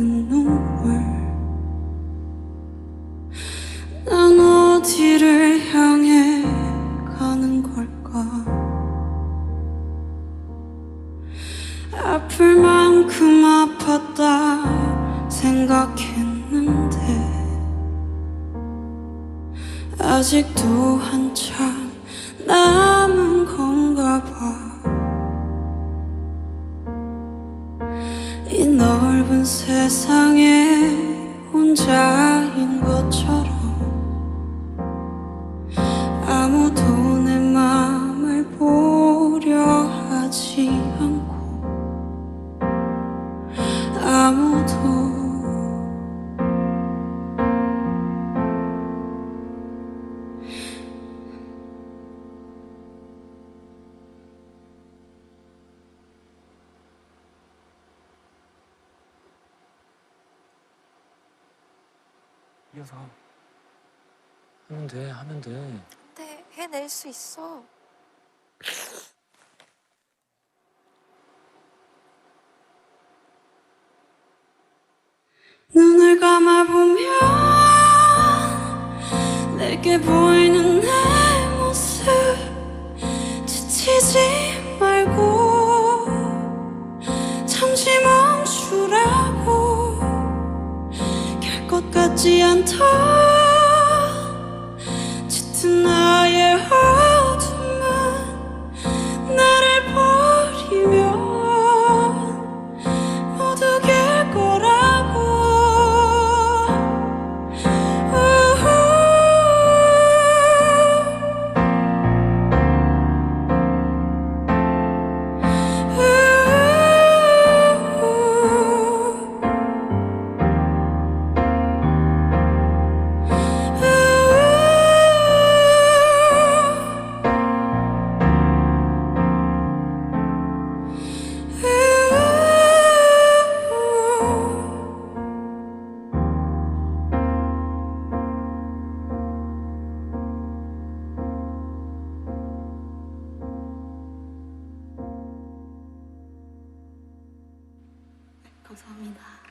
나는 눈물 난 어디를 향해 가는 걸까? 아플 만큼 아팠다 생각했는데 아직도 한참 세상에 혼자인 것처럼 아무도 내 맘을 보려 하지 않고 아무도 이어서 하면 돼 하면 돼 네, 해낼 수 있어. 눈을 감아보면 내게 보이는 내 모습 지치지 말고 것 같지 않다. 짙은 감사합니다.